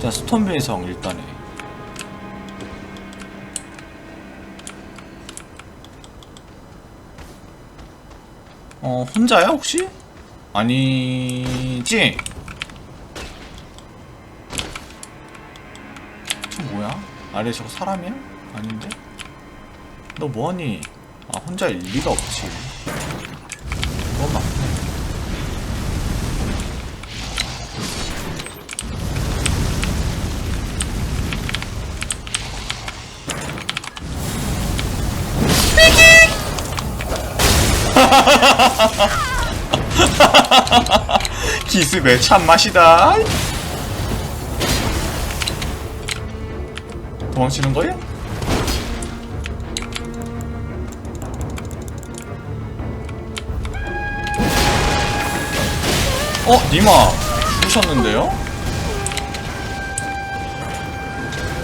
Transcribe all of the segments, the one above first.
자 스톤빌 성 일단에 어 혼자야 혹시? 아니지? 저 뭐야? 아래 저거 사람이야? 아닌데? 너 뭐하니? 아 혼자 일 리가 없지 그건 기습의 참맛이다. 도망치는 거야? 어, 니마 죽으셨는데요?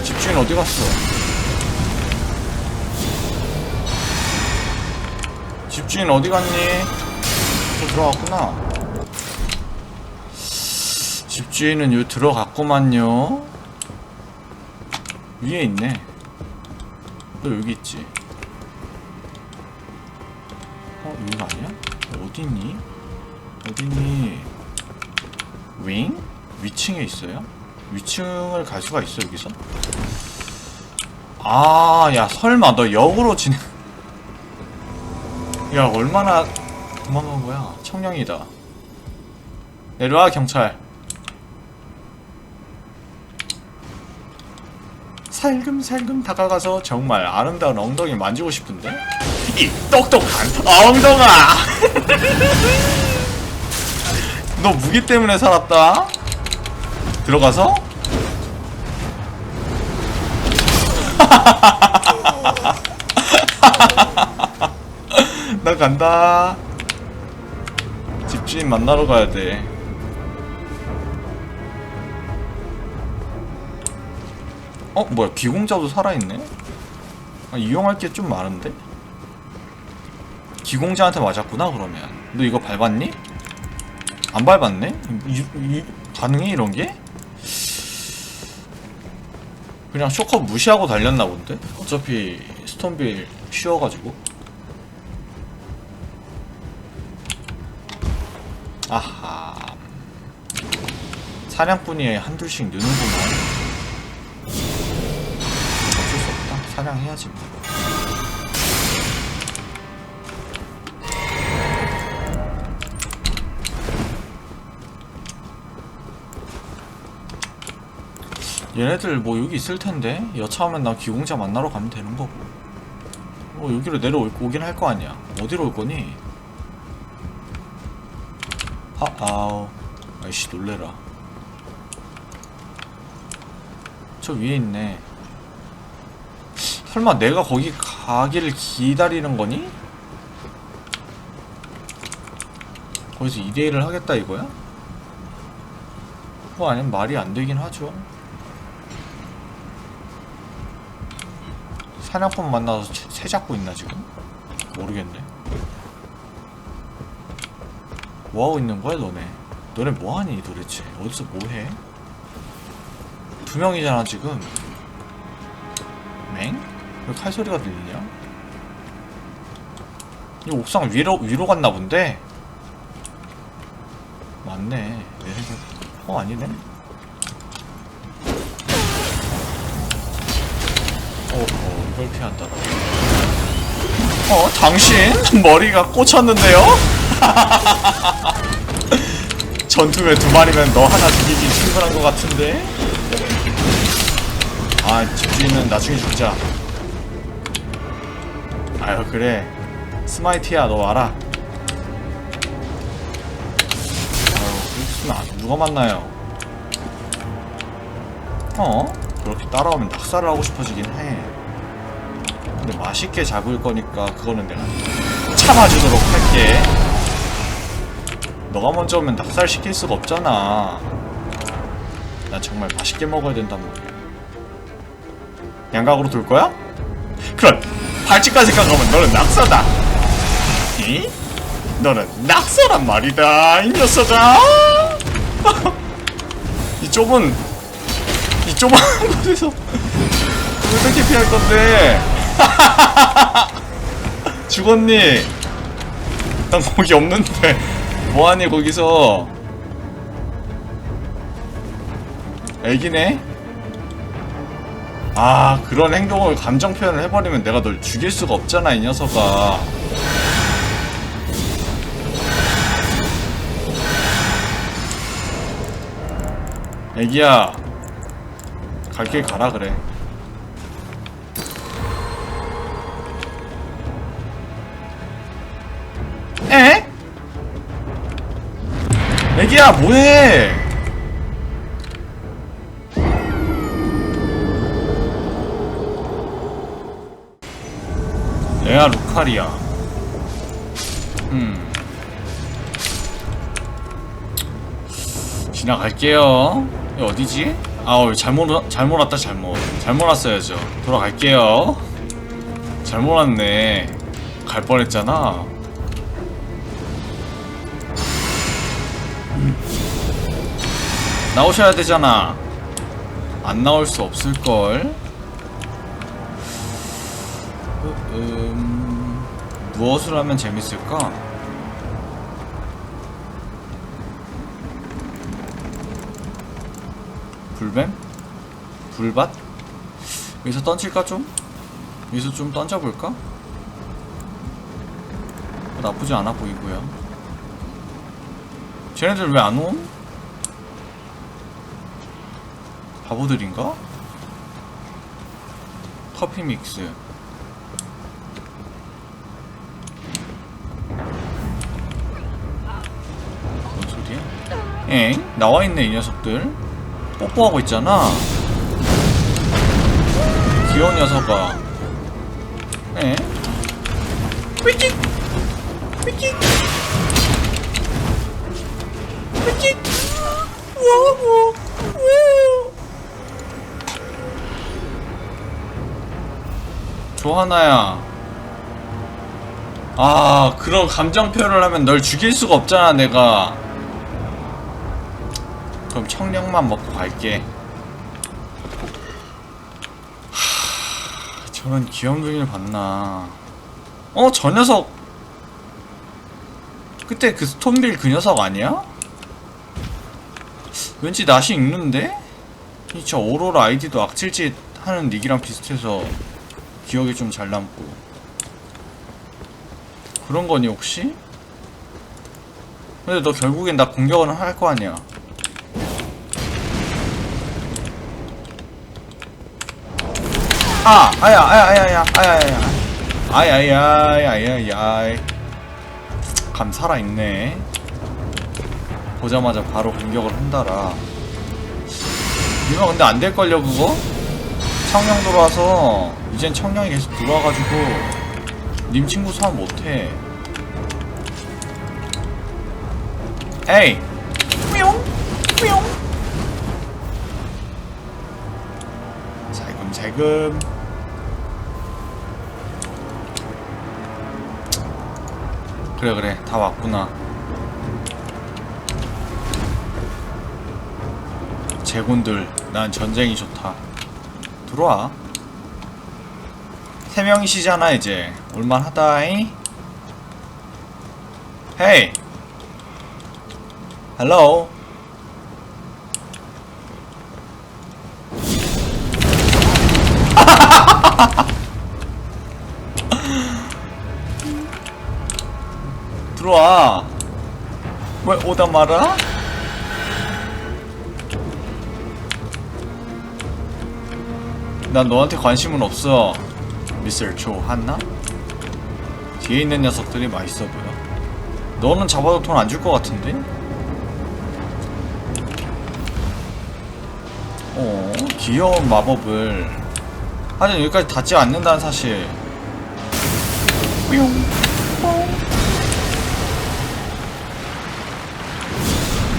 집주인 어디 갔어? 집주인 어디 갔니? 저 들어갔구나. 집주인은 요 들어갔구만요. 위에 있네. 너 여기 있지. 어, 여기가 아니야? 어디니? 어디니? 윙? 위층에 있어요? 위층을 갈 수가 있어, 여기서? 아, 야, 설마 너 역으로 진행. 야, 얼마나 도망간 거야? 청량이다. 내려와, 경찰. 살금살금 다가가서 정말 아름다운 엉덩이 만지고 싶은데? 이 똑똑한 엉덩아! 너 무기 때문에 살았다? 들어가서? 나 간다. 집주인 만나러 가야 돼. 어? 뭐야 기공자도 살아있네? 아, 이용할 게 좀 많은데? 기공자한테 맞았구나 그러면 너 이거 밟았니? 안 밟았네? 이, 이, 가능해 이런 게? 그냥 쇼커 무시하고 달렸나 본데? 어차피 스톤빌 쉬워가지고 아하 사냥꾼이 한둘씩 느는구만 어쩔 수 없다. 사냥해야지 뭐. 얘네들 뭐 여기 있을 텐데 여차하면 나 기공자 만나러 가면 되는 거고. 뭐 여기로 내려올 오긴 할 거 아니야. 어디로 올 거니? 아 아우 아이씨 놀래라. 저 위에 있네. 설마 내가 거기 가기를 기다리는 거니? 거기서 2대1을 하겠다 이거야? 그거 아니면 말이 안 되긴 하죠. 사냥꾼 만나서 새- 새 잡고 있나 지금? 모르겠네. 뭐하고 있는 거야 너네? 너네 뭐하니 도대체? 어디서 뭐해? 두 명이잖아 지금. 맹? 왜 칼소리가 들리냐? 이 옥상 위로 위로 갔나 본데. 맞네. 내 생각. 어 아니네. 어, 어 이걸 피한다라. 어 당신 머리가 꽂혔는데요? 전투에 두 마리면 너 하나 죽이기 충분한 것 같은데. 아 집주인은 나중에 죽자. 아유 그래 스마이트야 너 와라 아유 그렇으면 안- 누가 만나요 어? 그렇게 따라오면 낙사를 하고 싶어지긴 해 근데 맛있게 잡을 거니까 그거는 내가 참아주도록 할게 너가 먼저 오면 낙살 시킬 수가 없잖아 나 정말 맛있게 먹어야 된단 말이야 양각으로 돌 거야? 그럼 발찌까지 가면 너는 낙서다. 이? 너는 낙서란 말이다, 이 녀석아. 이 좁은 좁아한 곳에서 어떻게 피할 건데? 죽었니? 난 거기 없는데 뭐하니 거기서? 애기네? 아 그런 행동을 감정 표현을 해버리면 내가 널 죽일 수가 없잖아 이 녀석아 애기야 갈 길 가라 그래 애기야 뭐해? 레아 루카리아. 음. 지나갈게요. 어디지? 아우 잘못 잘못 왔다 잘못. 잘못 왔어야죠. 돌아갈게요. 잘못 왔네. 갈 뻔했잖아 나오셔야 되잖아 안 나올 수 없을걸 음, 무엇을 하면 재밌을까? 불뱀? 불밭? 여기서 던질까 좀? 여기서 좀 던져볼까? 어, 나쁘지 않아 보이고요 쟤네들 왜 안 옴? 바보들인가? 커피 믹스 뭔 소리야? 엥? 나와있네 이 녀석들 뽀뽀하고 있잖아 귀여운 녀석아 에? 삐찍 삐찍 조하나야. 아 그런 감정 표현을 하면 널 죽일 수가 없잖아 내가. 그럼 청량만 먹고 갈게. 하, 저런 귀염둥이를 봤나. 어? 저 녀석. 그때 그 스톤빌 그 녀석 아니야? 왠지 낯이 익는데? 이저 오로라 아이디도 악질짓 하는 닉이랑 비슷해서 기억이 좀잘 남고 그런 거니 혹시? 근데 너 결국엔 나 공격은 할 거 아니야 아! 아야 아야 아야 아야 아야 아야 아야 아야 아야 감 살아있네 보자마자 바로 공격을 한다라 이거 근데 안 될걸요 그거? 청량 들어와서 이젠 청량이 계속 들어와가지고 님 친구 소환 못해 에이 뿅! 뿅! 살금살금 그래 그래 다 왔구나 제군들 난 전쟁이 좋다. 들어와. 세 명이시잖아 이제. 올만하다잉. 헤이. 헬로. 들어와. 왜 오다 말아? 난 너한테 관심은 없어 미스터 조 한나? 뒤에 있는 녀석들이 맛있어 보여 너는 잡아도 돈 안 줄 것 같은데? 어 귀여운 마법을 하지만 여기까지 닿지 않는다는 사실.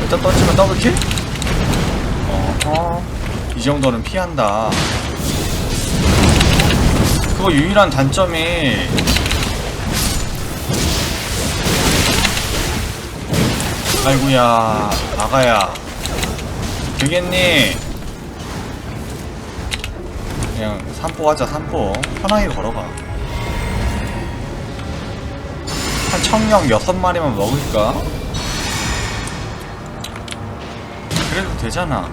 일단 던지면 더블킬? 어허 이 정도는 피한다 그거 유일한 단점이 아이고야 아가야. 되겠니? 그냥 산보하자 산보 편하게 걸어가. 한 청령 여섯 마리만 먹을까? 그래도 되잖아.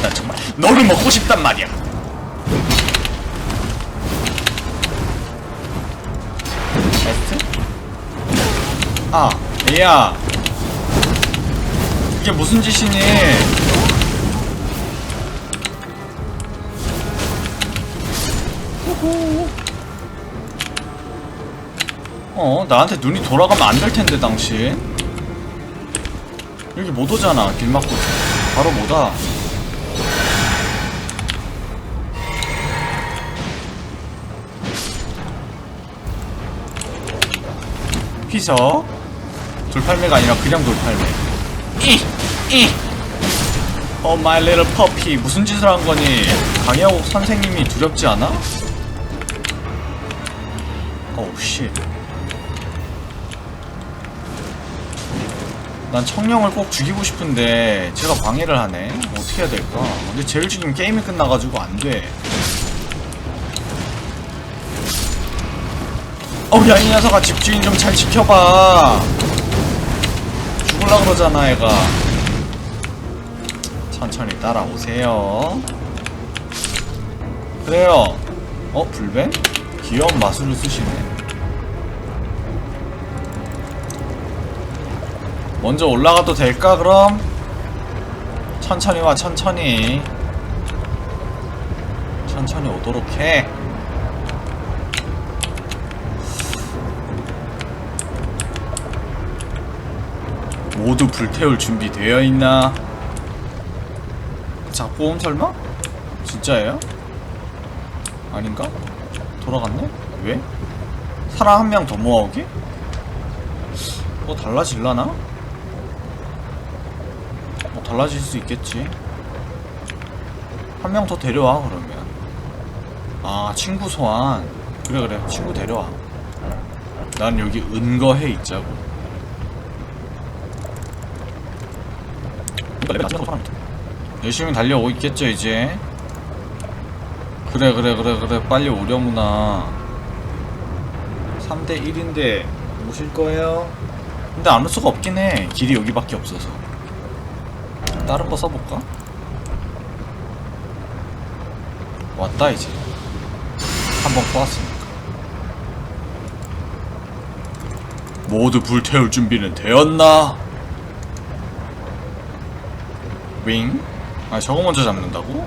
난 정말 너를 먹고 싶단 말이야 아 얘야 이게 무슨 짓이니. 어, 나한테 눈이 돌아가면 안 될 텐데, 당신. 여기 못 오잖아, 길 막고. 바로 못 와. 피서. 돌팔매가 아니라 그냥 돌팔매. 이! 이! 어, 마이 리틀 퍼피. 무슨 짓을 한 거니? 강혜옥 선생님이 두렵지 않아? 어우, 씨. 난 청령을 꼭 죽이고 싶은데 제가 방해를 하네 어떻게 해야 될까 근데 쟤를 죽이면 게임이 끝나가지고 안돼 어우 야이 녀석아 집주인 좀 잘 지켜봐 죽을라 그러잖아 애가. 천천히 따라오세요. 그래요. 어 불벤? 귀여운 마술을 쓰시네. 먼저 올라가도 될까 그럼? 천천히 와 천천히. 천천히 오도록 해 모두 불태울 준비 되어 있나? 작보험 설마? 진짜예요? 아닌가? 돌아갔네? 왜? 사람 한 명 더 모아오게? 뭐 달라질라나? 뭐 달라질 수 있겠지. 한 명 더 데려와 그러면. 아 친구 소환. 그래 그래 친구 데려와. 난 여기 은거해 있자고. 열심히 달려오고 있겠죠 이제. 그래 그래 그래 그래 빨리 오려무나. 3대 1인데 오실 거예요? 근데 안 올 수가 없긴 해. 길이 여기밖에 없어서. 다른 거 써볼까? 왔다 이제 한 번 꼬았으니까 모두 불태울 준비는 되었나? 윙? 아 저거 먼저 잡는다고?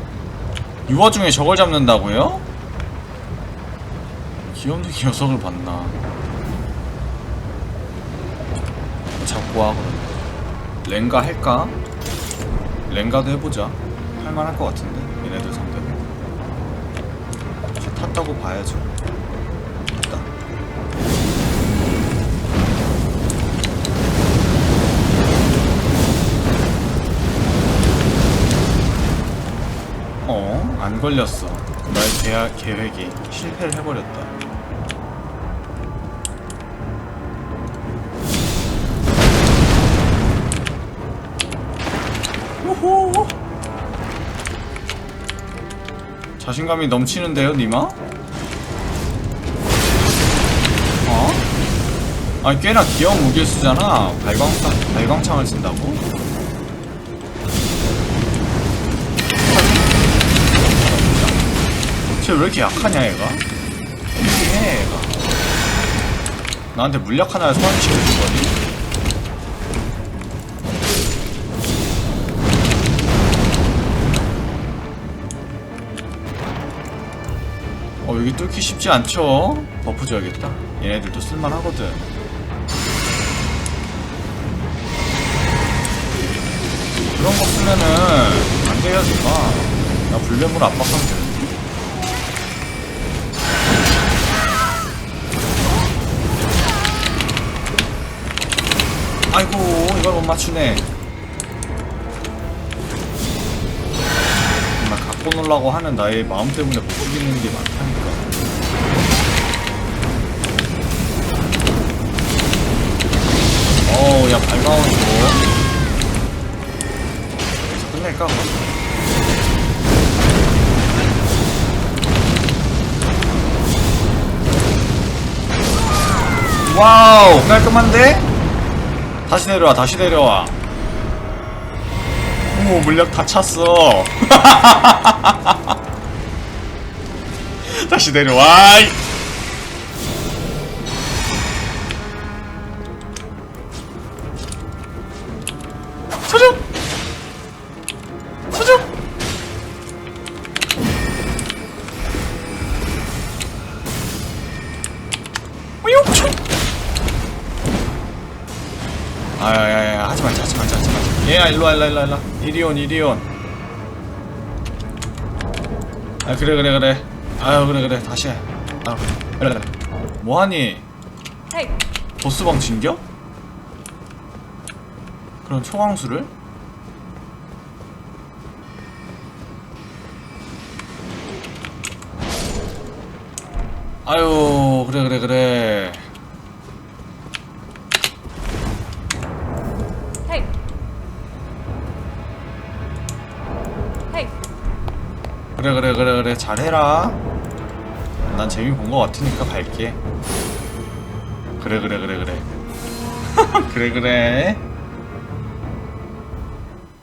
이 와중에 저걸 잡는다고요? 귀염둥이 녀석을 봤나 잡고 와 그러면 랭가 할까? 랭가도 해보자. 할만할 것 같은데 얘네들 상대로. 저 탔다고 봐야죠. 걸렸어. 나의 계약 계획이 실패를 해버렸다. 오호. 자신감이 넘치는데요, 니마? 어? 아니 꽤나 귀여운 무기를 쓰잖아. 발광창, 발광창을 쓴다고? 쟤왜 이렇게 약하냐, 얘가? 이게 얘가. 나한테 물약 하나를 소환시켜줄 거니? 어 여기 뚫기 쉽지 않죠? 버프 줘야겠다 얘네들도 쓸만하거든 그런 거 쓰면은 안 돼요 누가 나 불뱀으로 압박하면 되는데 아이고 이걸 못 맞추네 나 갖고 놀라고 하는 나의 마음 때문에 못 이기는 게 많다니까 어우 야 발가운 이거 여기서 끝낼까 그럼? 와우 깔끔한데? 다시 내려와 다시 내려와. 오 물약 다 찼어. 다시 내려와 일로와 일로와 일로와 일로와. 이리온 이리온. 아 그래 그래 그래. 아유 그래 그래. 다시 해. 아, 그래 그래. 뭐하니? 보스방 진겨? 그런 초강수를? 아유 그래 그래 그래 그래 그래. 잘해라. 난 재미 본 거 같으니까 갈게. 그래 그래 그래 그래. 그래 그래